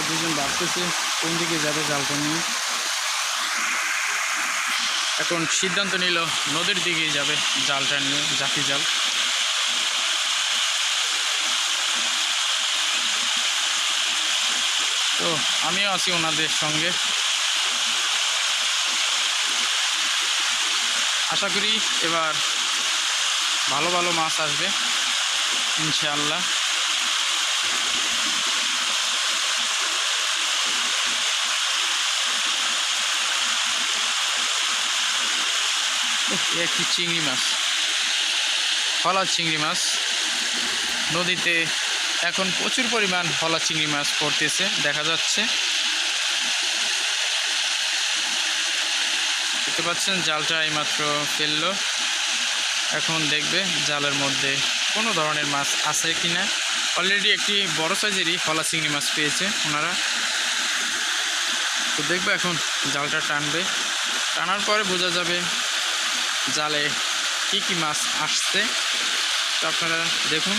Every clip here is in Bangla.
ওরা দুজন ভাবতেছে কোন দিকে যাবে জালটা নিয়ে। এখন সিদ্ধান্ত নিল নদীর দিকে যাবে জালটা নিয়ে জাতি জাল। তো আমিও আছি ওনাদের সঙ্গে। আশা করি এবার ভালো ভালো মাছ আসবে, ইনশাআল্লাহ। একটি চিংড়ি মাছ? হলা চিংড়ি মাছ। নদীতে এখন প্রচুর পরিমাণ হলা চিংড়ি মাছ পড়তেছে, দেখা যাচ্ছে। দেখতে পাচ্ছেন, জালটা এইমাত্র ফেলল। এখন দেখবে জালের মধ্যে কোনো ধরনের মাছ আছে কি না অলরেডি একটি বড় সাইজেরই হলা চিংড়ি মাছ পেয়েছে ওনারা। তো দেখবে এখন জালটা টানবে। টানার পরে বোঝা যাবে জালে কি কি মাছ আসছে আপনারা দেখুন।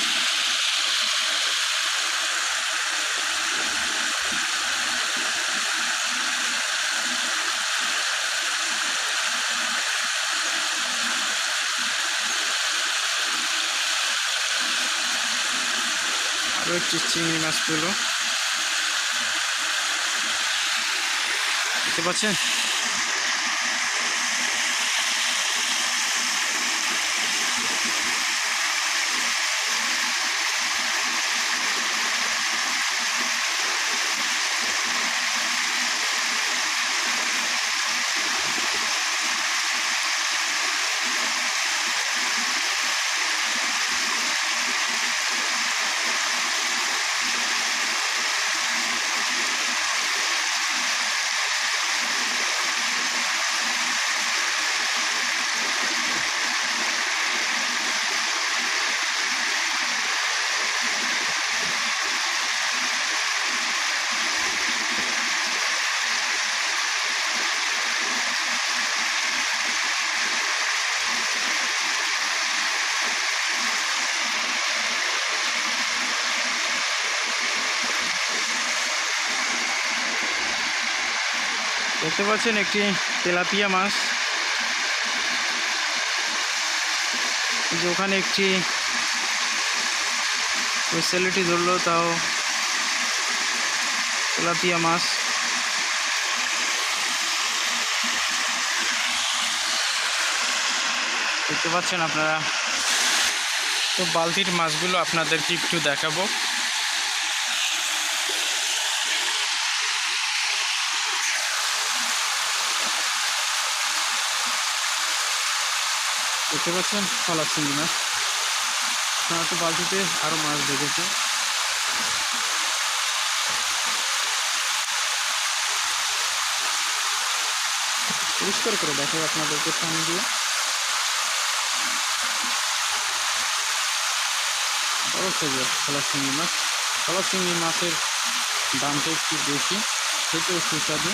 আরও একটি চিংড়ি মাছ পেল দেখতে পাচ্ছেন? দেখতে পাচ্ছেন একটি তেলাপিয়া মাছ। যে ওখানে একটি ওই ধরলো, তাও তেলাপিয়া মাছ। দেখতে পাচ্ছেন আপনারা? তো বালতির মাছগুলো আপনাদেরকে একটু দেখাবো। দেখতে পাচ্ছেন ফলা চিংড়ি মাছ। আপনারা তো বালতিতে আরও মাছ দেখেছে পরিষ্কার করে দেখাই আপনাদেরকে পানি দিয়ে। বড় সাইজের চিংড়ি মাছ। ফলা চিংড়ি মাছের দামটা একটু বেশি, খেতেও সুস্বাদু।